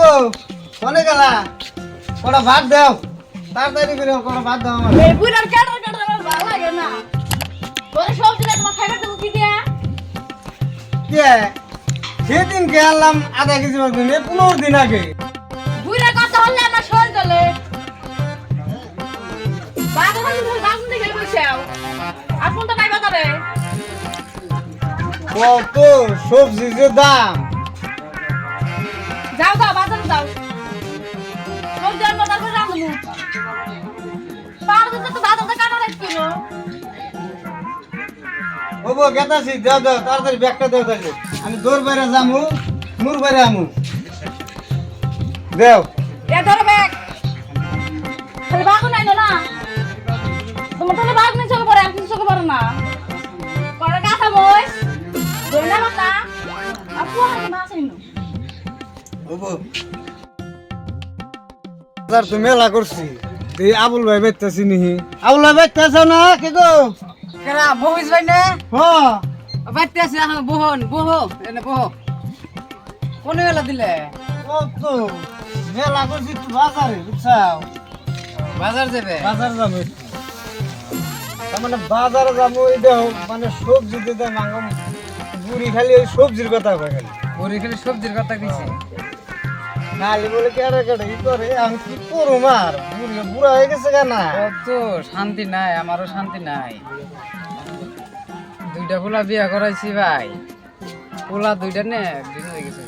গো কোনে গেলা। কটা ভাত দাও। তাড়াতাড়ি করে কটা ভাত দাও আমার এই বুড়ার কাটার কাটার আমার ভালো লাগে না। তোর সবজি না তোমার খাইবার দেবো কি দিয়া? কে সেদিন কে আনলাম আধা কেজি মাছ নিয়ে পনেরো দিন আগে। বুড়ার কথা হলে আমার শরীর চলে বাবা বলি তুমি তো নাই বাজারে কত সবজি যে দাম। যাও যাও বাজারে যাও। সবজি আর বাজার করে রাখব পার দিতে তো বাজারে কাটা রাখছিল ওবো গেতাছি দাও দাও তাড়াতাড়ি ব্যাগটা দাও তাহলে আমি দৌড় বাইরে যামু নূর বাইরে আমু। দেও। এ ধরো ব্যাগ। খালি বাগও নাই না তোমার তাহলে বাগ নেই চলে পড়ে আমি কিছু চলে পারো না। কটা কাঁথা বই। ধরে না। আপু আর মাছ মেলা করছি। এই আবুল ভাই আবুল ভাই বেচতেছ না? কে গো? কেরা বহিস ভাই না? হ। বহন বহ এনে বহ। কোন বেলা দিলে? কত মেলা করছি তুই বাজারে বুঝছাও? বাজার যাবে? বাজার যাব মানে বাজারে যাব এটা মানে সবজি দিতে মাঙ্গ বুড়ি খালি ওই সবজির কথা কয় খালি। বড়ি খালি সবজির কথা কইছে। খালি বলে কেটে কেটে কি করে? আমি কি করুম আর? বুড়ি বুড়া হয়ে গেছে কেনা কত শান্তি নাই আমারও শান্তি নাই। দুইটা পোলা বিয়া করাইছি ভাই। পোলা দুইটা নে দিন হয়ে গেছে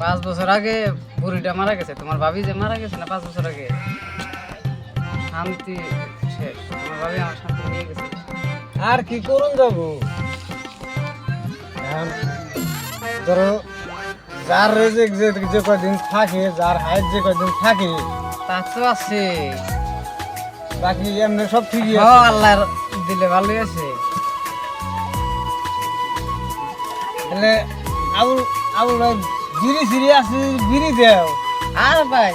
পাঁচ বছর আগে বুড়িটা মারা গেছে। তোমার ভাবি যে মারা গেছে না পাঁচ বছর আগে? শান্তি শেষ। তোমার ভাবি আমার শান্তি নিয়ে গেছে। আর কি করুন যাব? ধরো যার রেজেক যে যে কয়দিন থাকে যার হাইট যে কয়দিন থাকে তা তো আছে। বাকি এমনি সব ঠিকই আছে। আল্লাহর দিলে ভালোই আছে। তাহলে আবুল আবুল ভাই বিড়ি সিড়ি আছে বিড়ি দেও। আর ভাই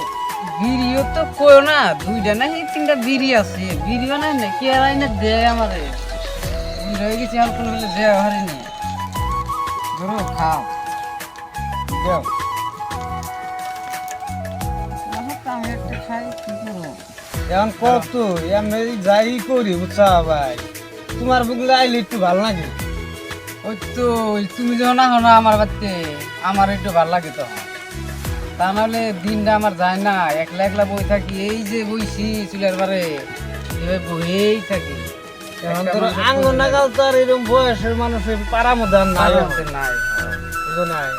বিড়িও তো কইও না দুইটা না তিনটা বিড়ি আছে? বিড়ি বানাই না কি আর আইনা দে আমারে? হয়ে গেছি আর কোনো বেলে দেওয়া হারিনি ধরো খাও। আমি এখন কত এমনি যাই করি বুঝছা ভাই? তোমার বুকলে আইলে একটু ভালো লাগে। ওই তো তুমি যখন আহো না আমার বাড়িতে আমার একটু ভালো লাগে তো তা নাহলে দিনটা আমার যায় না একলা একলা বই থাকি এই যে বইছি চুলের বারে এভাবে বইয়েই থাকি। এখন তোর আঙ্গ নাগাল তো আর এরকম বয়সের মানুষের পাড়া মধ্যে নাই। নাই নাই?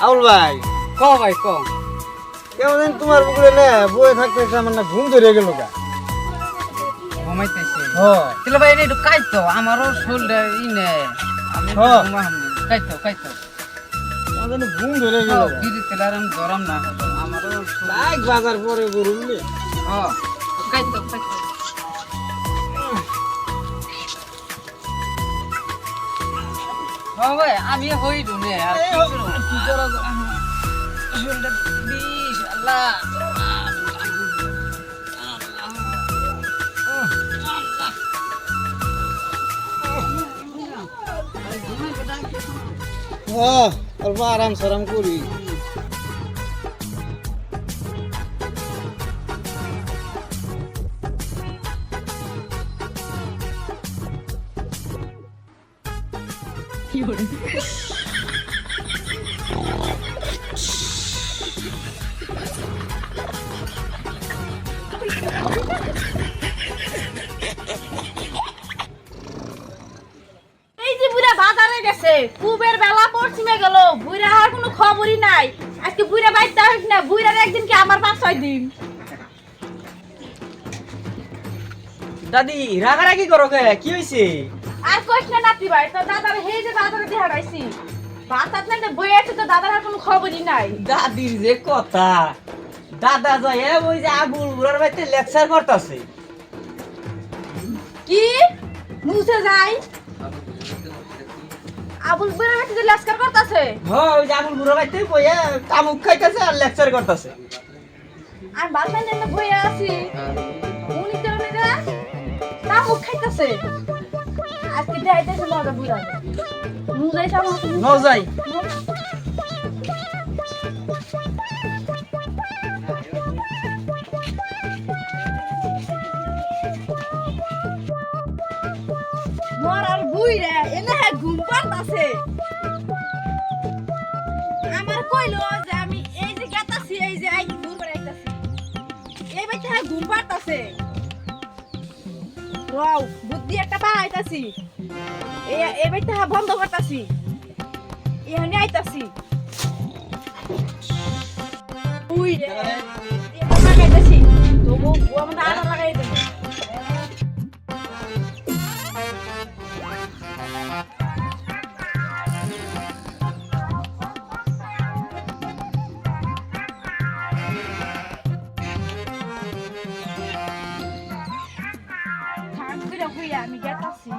আউল ভাই। ক ভাই ক। কেমন তোমার বুকলে না বয়ে থাকতে আমার না ঘুম ধরে গেল গা। ঘুমাইতেছি? তাহলে ভাই এটা কাইতো আমারও শরীরটা ই নে আমি। কাইতো কাইতো। যেন ঘুম ধরে গেল গা। বিড়ি তেলে আর আমি ধরাম না। আমারও শরীর- লাইক বাজার পরে গরুম নে হ্যাঁ, কাইতো কাইতো। ভাই আমি হই ঢুনে আর কি করা শরীরটা বিষ আল্লাহ আরাম সারাম করি। এই যে বুড়া বাজারে গেছে কুবের বেলা পশ্চিমে গেল বুড়া আর কোনো খবরই নাই। আজকে বুড়া বাইতে হোক না বুড়ার একদিন কি আমার পাঁচ ছয় দিন? দাদি রাগারাগি করো কে? কি হইছে? আর কইস না নাতি ভাই তো দাদার হে যে বাজারে দিয়ে হারাইছি বাতাত না বই আছে তো দাদার আর কোনো খবরই নাই। দাদির যে কথা দাদা যায় ওই যে আবুল বুড়ার বাড়িতে লেকচার করতেছে। কি? মুছে যাই? আবুল বুড়া বেশি যে লাস্কার করতেছে? হ্যাঁ ওই যে আবুল বুড়ার বাড়িতে বইয়া কামুক খাইতেছে আর লেকচার করতেছে। আর বালমেন বই আছি। উনি তো শামুক খাইতেছে। আজকে যাইতেছে মজা বুঝা। মুজাই শামুক ন যাই। মোর আর বুই রে এনে হ্যাঁ ঘুম পাড়তাছে। আমার কইলো যে আমি এই যে গেতাছি এই যে আই ঘুম করে আইতাছি। এই বাইতে হ্যাঁ ঘুম পাড়তাছে। রাও বুদ্ধি একটা পাইতাছি এই এই বাইতে হ্যাঁ বন্ধ করতাছি। এখানে আইতাছি। উই রে লাগাইতাছি তো বউ আমাদের আটা লাগাই দেবে। আমি গেতাছি।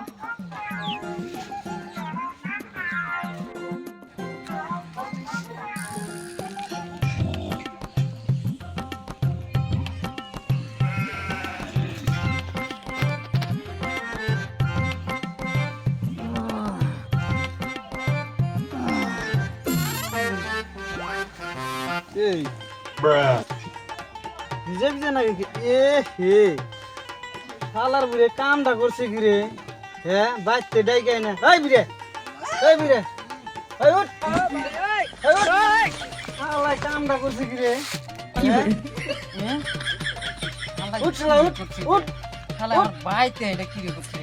এই। ভিজে ভিজে নাকি কি? এ হে। শালার বুড়ে কামটা করছে কি রে? হ্যাঁ বাচ্চা ডাইকাই না। এই বিরে এই বিরে এই উঠ। এই উঠ। শালা কামটা করছে কি রে? উঠ শালা উঠ। উঠ। শালা বাইতে এটা কি রে করছে?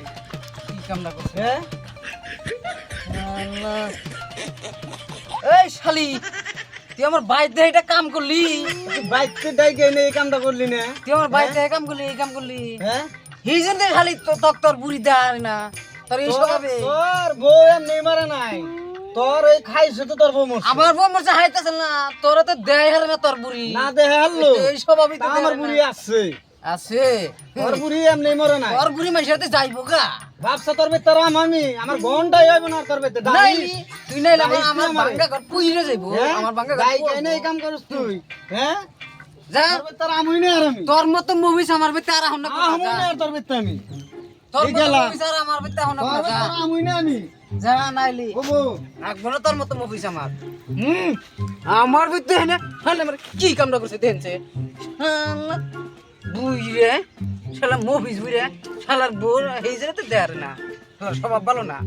কি কামটা করছে? হ্যাঁ আল্লাহ। এই শালি। তুই আমার বাইতে এটা কাম করলি। বাচ্চা ডাইকাই না এই কামটা করলি না। তুই আমার বাইতে কাম করলি এই কাম করলি। হ্যাঁ? জন্য খালি তক তোর বুড়ি দেয় না। তোর এই স্বভাবে। তোর বউ এমনি মারে নাই। তোর এই খাইছে তো তোর বউ আমার বউ মরছে হাইতেছে না। তোর তো দেয় হারে না তোর বুড়ি। না হারলো। এই স্বভাবই তো আমার বুড়ি আছে। আছে। তোর বুড়ি এমনি মরে নাই। তোর বুড়ি সাথে যাইবো গা। বাপসা তোর বেতে রাম আমি? আমার ঘন্টাই হইব না তোর বেতে নাইলি তুই নাইলে আমার আমার বাঙ্গা ঘর পুইরে যাইবো। আমার বাঙ্গা ঘর গাই পুইরে এই কাম করিস তুই? হ্যাঁ? যা। তোর বেতে রাম হই না আর আমি? তোর মতো মুভিস আমার বেতে আর হন না আহ হই না আর তোর বেতে আমি? তোর এই মতো গেলা। মুভিস আর আমার বেতে হন না তোর রাম হই না আমি? যা নাইলি। বাবু রাখব না তোর মতো মুভিস আমার। হুম? আমার বেতে হ্যাঁ হলে আমার কি কামটা করছে বুইরে। শালা মুভিস বুইরে শালার বোর এই তো দেয়ার না। তোর স্বভাব ভালো না।